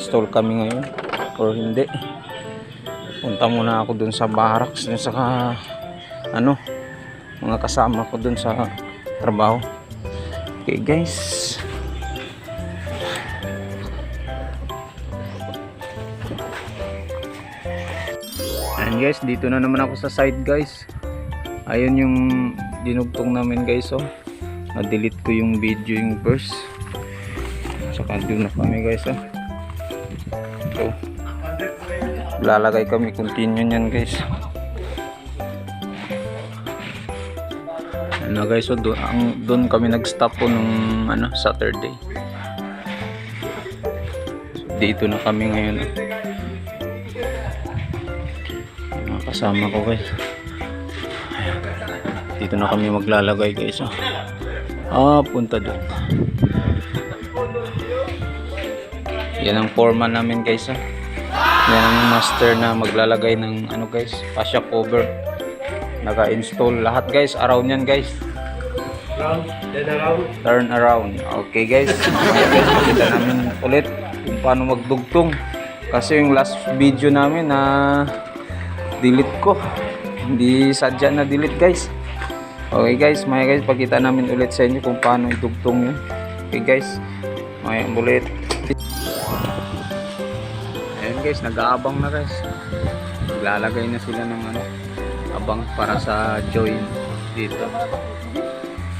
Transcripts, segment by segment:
makaka-install kami ngayon or hindi. Punta muna ako dun sa barracks dun sa ano mga kasama ko dun sa trabaho. Okay guys. Ayan guys, dito na naman ako sa site guys. Ayun yung dinugtong namin guys oh. Na-delete ko yung video yung verse. Saka doon na kami guys oh. So, lalagay kami continue niyan guys. Ano guys, so doon, ang, doon kami nag-stop po nung ano, Saturday. So, dito na kami ngayon. Mga kasama ko guys. Dito na kami maglalagay guys. Oh. Ah, punta doon. Yan ang foreman namin guys. Oh. Yan ang master na maglalagay ng ano guys, fascia cover. Naka-install lahat guys, around yan guys. Round, then around. Turn around. Okay guys. Pakita namin ulit kung paano magdugtong. Kasi yung last video namin na delete ko. Hindi sadya na delete guys. Okay guys, maya guys, pakita namin ulit sa inyo kung paano idugtong yun. Okay guys, maya ulit. Ayan guys, nag-aabang na guys. Lalagay na sila ng ano, abang para sa join dito.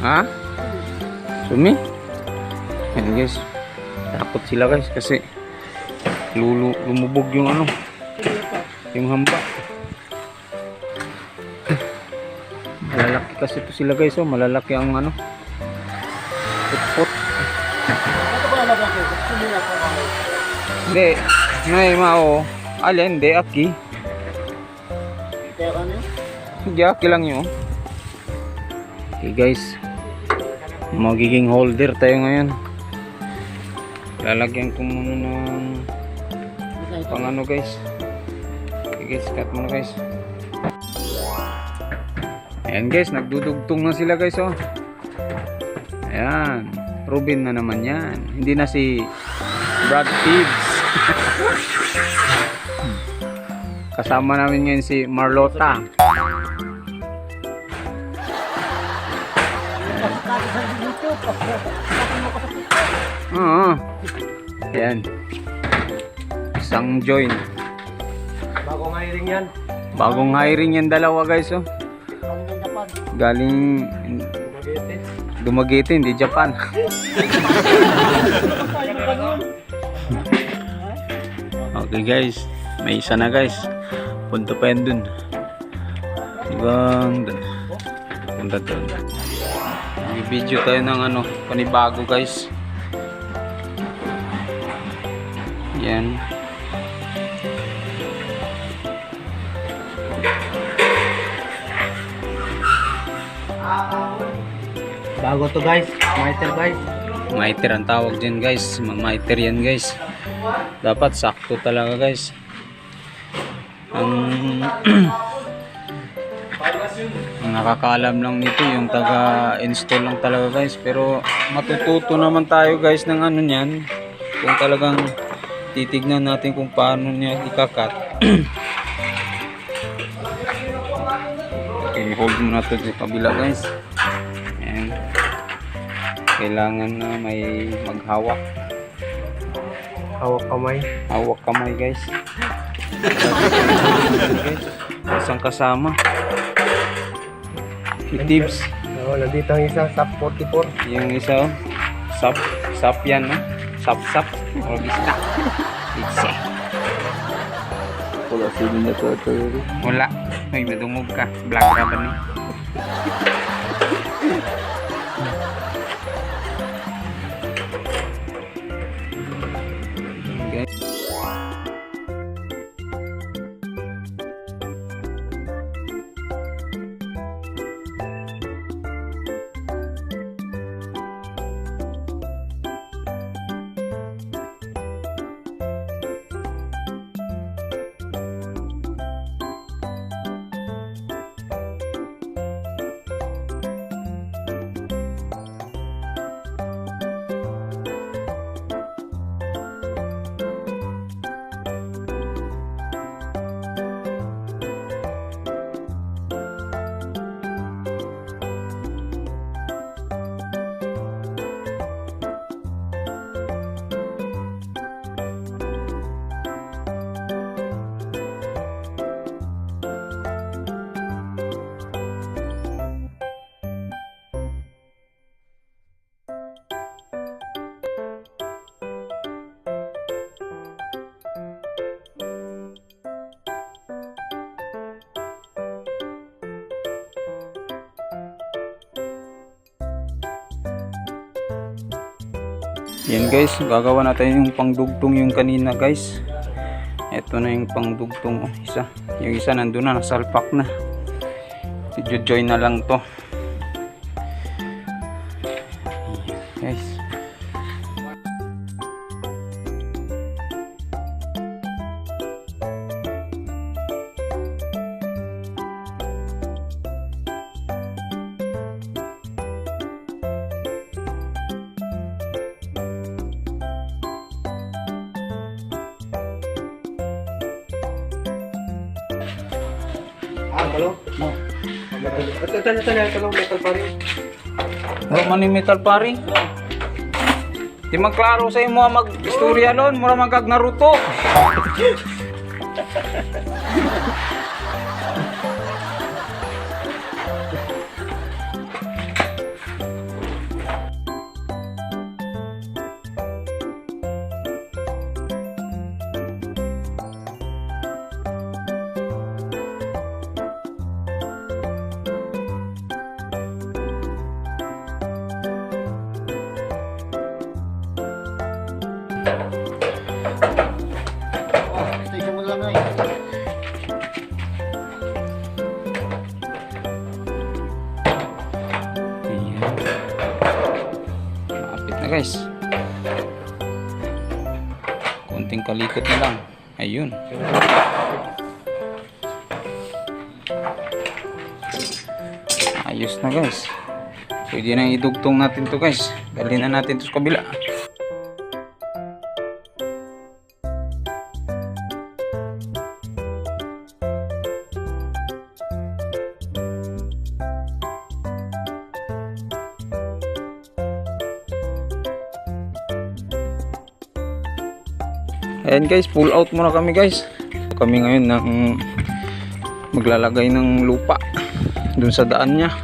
Ha? Sumi? Ayan guys. Takot sila guys kasi lulu lumubog yung ano. Yung hamba. Malalaki kasi to sila guys oh. Malalaki ang ano. Putput. Hindi. Ngay mao. Alin, hindi aki. Hindi aki lang yun. Okay guys. Magiging holder tayo ngayon. Lalagyan ko muna ng pang ano guys. Okay guys, cut muna guys. Ayan guys, nagdudugtong na sila guys oh. Ayan. Ruben na naman yan. Hindi na si Brad Tibbs. Kasama namin ngayon si Marlota. Oo. Ayan. Isang join. Bagong hiring yan. Bagong hiring yan dalawa guys oh. Galing. Dumaguete, hindi Japan. okay guys, may isa na guys. Punta pa yan dun. Hanggang dun. Punta dun. Video tayo ng ano, panibago guys. Yan. Bago to guys. Miter guys. Miter ang tawag dyan guys. Miter yan guys. Dapat sakto talaga guys. Ang, ang nakakaalam lang nito yung taga-install lang talaga guys. Pero matututo naman tayo guys ng ano niyan. Kung talagang titignan natin kung paano niya ikakat. okay, hold mo na to sa kabila guys. Ayan kailangan na may maghawak Hawak kamay. hawak kamay guys guys isang kasama. Si Tibbs Oo, nandito ang isa. Sap 44. yung isa oh. Sap sap yan no? Sap sap. O bista Itse. Wala sila na to. wala. Ay madungog ka. Black rubber ni Yan guys, gagawa natin yung pangdugtong yung kanina guys. Ito na yung pangdugtong oh, isa. Yung isa nandun na, nasalpak na. I-join na lang to. Kalau? No. Ito, ito, ito, ito, ito, metal pa rin. Mura man ni metal pari. Di magklaro sa imo mag istorya lon, mura magag Naruto. Konting kalikot na lang. Ayun. Ayos na guys. Pwede na idugtong natin to guys. Dali na natin to sa kabila. Guys, pull out muna kami guys. Kami ngayon ng maglalagay ng lupa dun sa daan niya.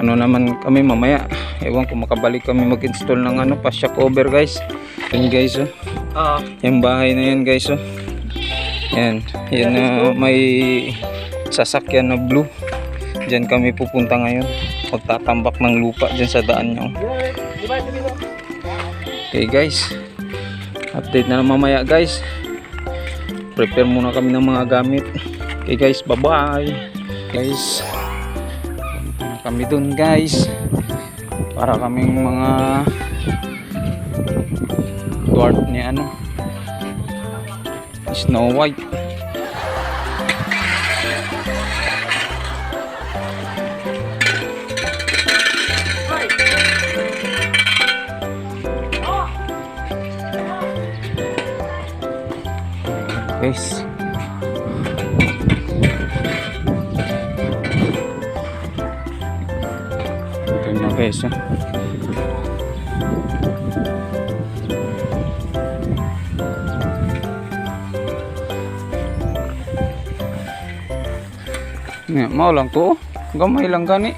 Ano naman kami mamaya. Ewan ko makabalik kami mag-install ng ano pa shock over guys. Ayan guys oh. Ah, Yung bahay na yan guys oh. Yan. Yan na may sasakyan na blue. Diyan kami pupunta ngayon. Magtatambak ng lupa dyan sa daan niya. Okay guys. Update na lang mamaya guys. Prepare muna kami ng mga gamit. Okay guys, bye bye. Guys. kami dun guys. Para kaming mga dwarf ni ano. Snow White. Guys. Ito na guys. Nga, mao lang to. oh. Gamay lang gani.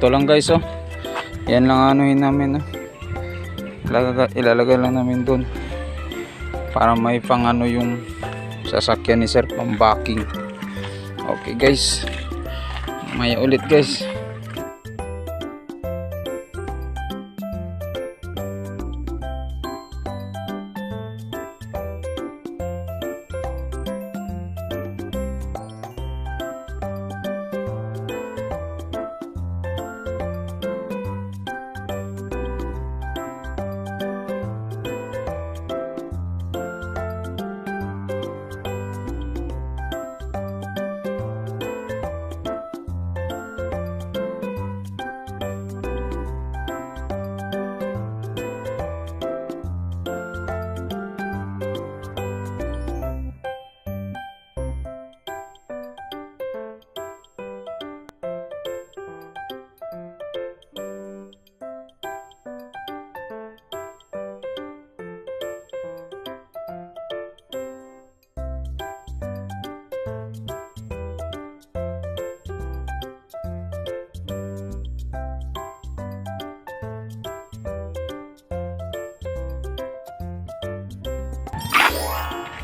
Ito lang guys oh. Yan lang anuhin namin oh. Ilalagay, ilalagay lang namin doon. Para may pang ano yung sasakyan ni sir pang backing. Okay guys. Maya ulit guys.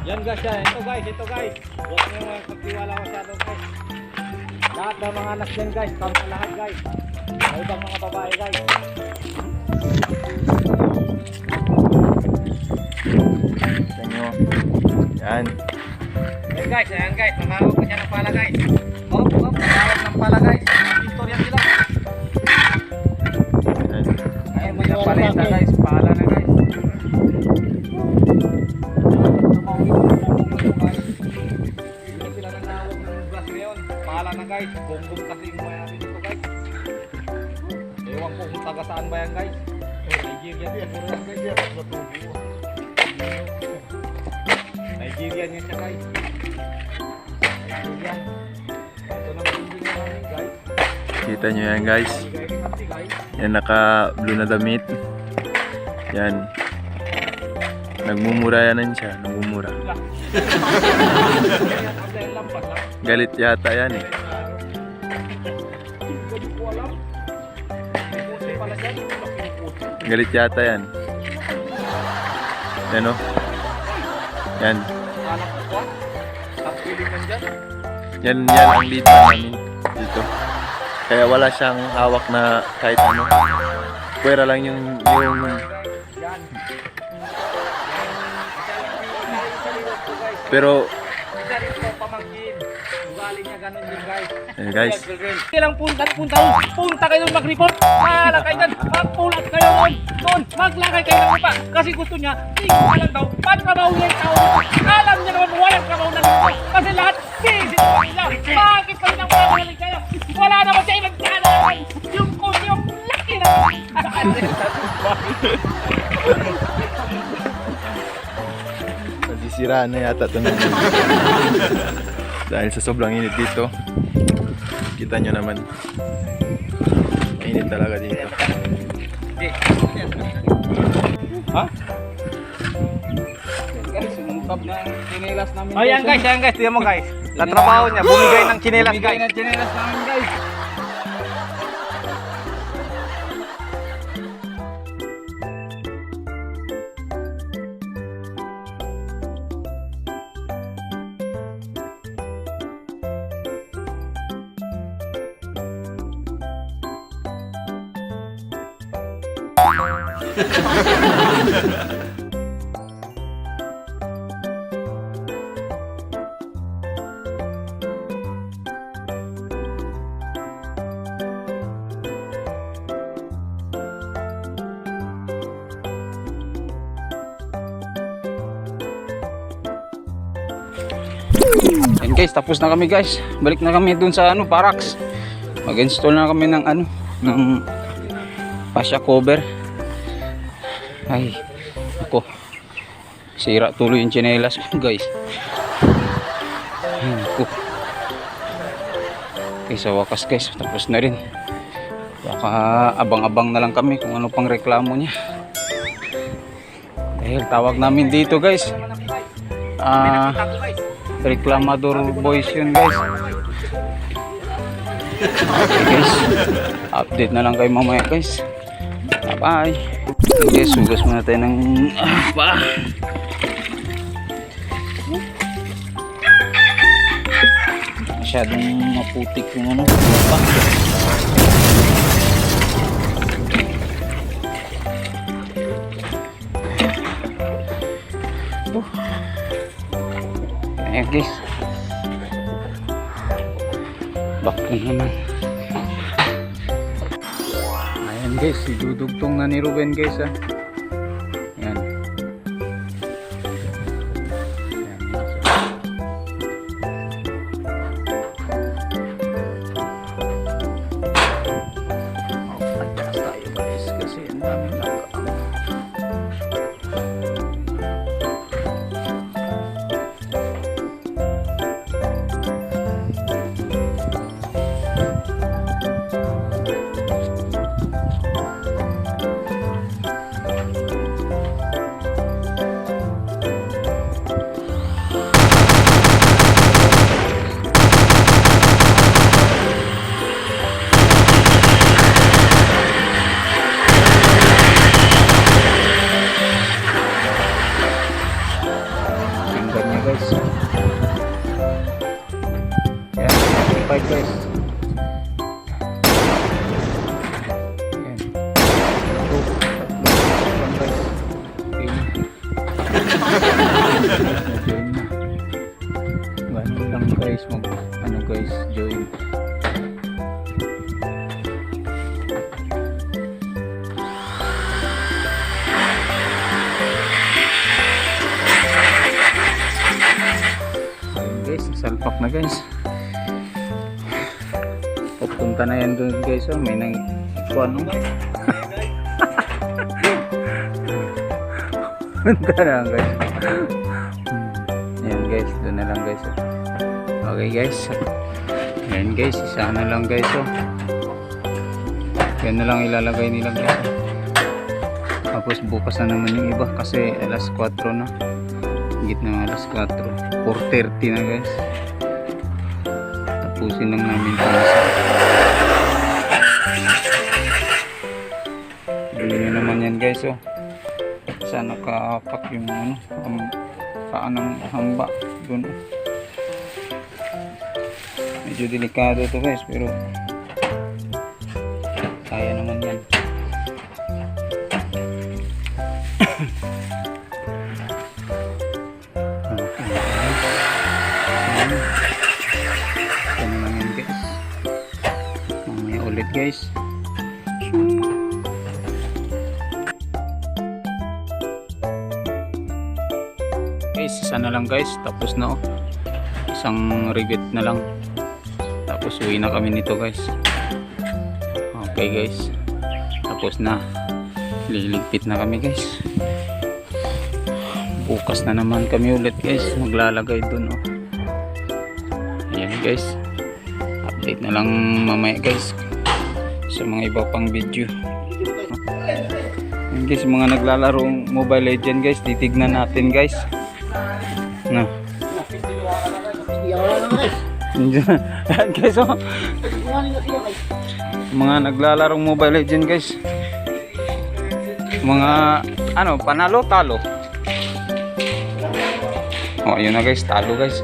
Yan guys, yan. Ito guys, ito guys. Huwag niyo magpagtiwala masyado guys. Lahat ng mga anak dyan guys, kami lahat guys. May ibang mga babae guys. Tignan nyo. Yan. Yan guys, ayan guys, mamawag ko siya ng pala guys. Hop, hop, mamawag ng pala guys. Victoria sila. Yan. Ayun mo yung paleta guys, guys, bongbong kasi yung mayari dito guys. Ewan ko kung taga saan ba yan guys. Eh, Nigeria siguro yan guys. Nigerian yun siya guys. Nigerian. Ito na hindi namin guys. Kita nyo yan guys. Yan naka blue na damit. Yan. Nagmumura yan siya. Nagmumura. Galit yata yan eh. Galit yata yan. Yan o. Yan. Man dyan. Yan, yan ang lead namin dito. Kaya wala siyang hawak na kahit ano. Pwera lang yung, yung Yan. pero Ugali niya ganun din guys. eh, guys, Kailang punta, punta, punta kayo mag-report. Mahala kayo dyan. Magpulat kayo doon. Doon, maglakay kayo ng lupa. Kasi gusto niya, tingin ka lang daw, pagtrabaho niya yung tao. Alam niya naman walang trabaho na dito. Kasi lahat, busy sa kanila. Bakit kayo nang magaling kayo? Wala naman siya ibang kalaman. Yung kung yung laki na. nasisiraan na yata ito Dahil sa sobrang init dito. Kita nyo naman. Init talaga dito. Ha? Namin. Ayan guys, ayan guys, tingnan mo guys. Katrabaho niya, bumigay ng chinelas guys. Bumigay ng chinelas namin guys. Yan guys, tapos na kami guys. Balik na kami dun sa ano, barracks. Mag-install na kami ng ano, ng fascia cover. Ay, ako. Sira tuloy yung chinelas guys. Ay, ako. Okay, sa wakas guys, tapos na rin. Baka abang-abang na lang kami kung ano pang reklamo niya. Dahil tawag namin dito guys. Ah, Reklamador boys yun guys. Okay guys. Update na lang kayo mamaya guys. Bye bye. Guys, sugas muna tayo ng ah, pa. Masyadong maputik yung ano. Pa. Ayan guys. Back na naman. Ayan guys, dudugtong na ni Ruben guys ah. guys mag ano guys join. Ayun guys salpak na guys. Pupunta na yan doon guys oh, may nang kuan no oh. punta na guys. Okay guys. Yan guys. Isa na lang guys. Oh. Yan na lang ilalagay nila guys. Tapos bukas na naman yung iba kasi alas 4 na. Higit na alas 4. 4.30 na guys. Tapusin lang namin ito nyo naman yan guys oh. Sana nakapak yung ano, um, paa ng hamba dun. Medyo delikado to guys pero kaya naman yan. Ulit guys. Guys, isa na lang guys. Tapos na oh. Isang rivet na lang. Tapos uwi na kami nito guys. Okay guys. Tapos na. Liligpit na kami guys. Bukas na naman kami ulit guys. Maglalagay dun oh. Ayan guys. Update na lang mamaya guys. Sa mga iba pang video. Ayan guys, mga naglalarong Mobile Legend guys. Titignan natin guys. Na. Ayan guys oh. Mga naglalarong Mobile Legend guys. Mga ano, panalo talo. Oh, ayun na guys, talo guys.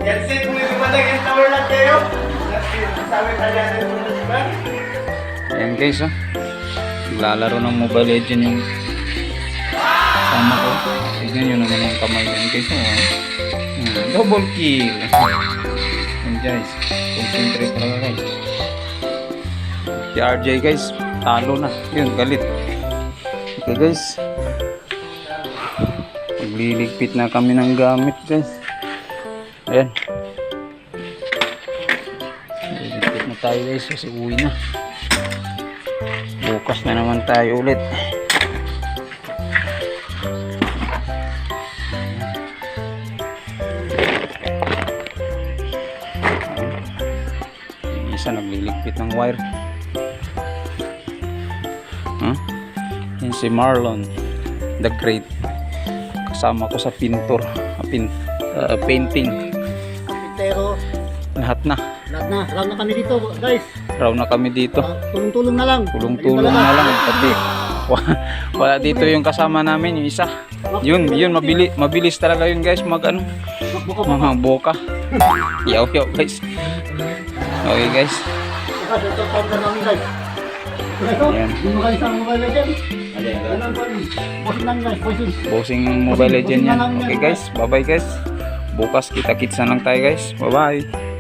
Ayan guys, oh. Lalaro ng Mobile Legend yung sama ko. Tignan nyo naman ang kamay yan guys, oh. Double kill. Guys, concentrate talaga guys. Si RJ guys, talo na. Yun, galit. Okay guys. Magliligpit na kami ng gamit guys. Ayan. Liligpit na tayo guys kasi uwi na. Bukas na naman tayo ulit. Ng wire. Huh? Yan si Marlon, the great. Kasama ko sa pintor, ah, pin, ah, painting. Pero Lahat na. lahat na, lahat na kami dito guys. Raw na kami dito. Ah, Tulong-tulong na lang. Tulong-tulong na lang pati wa- wala dito yung kasama namin yung isa yun yun mabili, mabilis talaga yun guys mag ano mga boka yaw yaw guys okay guys Bukas, ito counter namin guys. Ayan. Yung mga mobile legend. Pa? Bossing lang guys, bossing. mobile legend yan okay guys bye bye guys bukas kita kits na lang tayo guys bye bye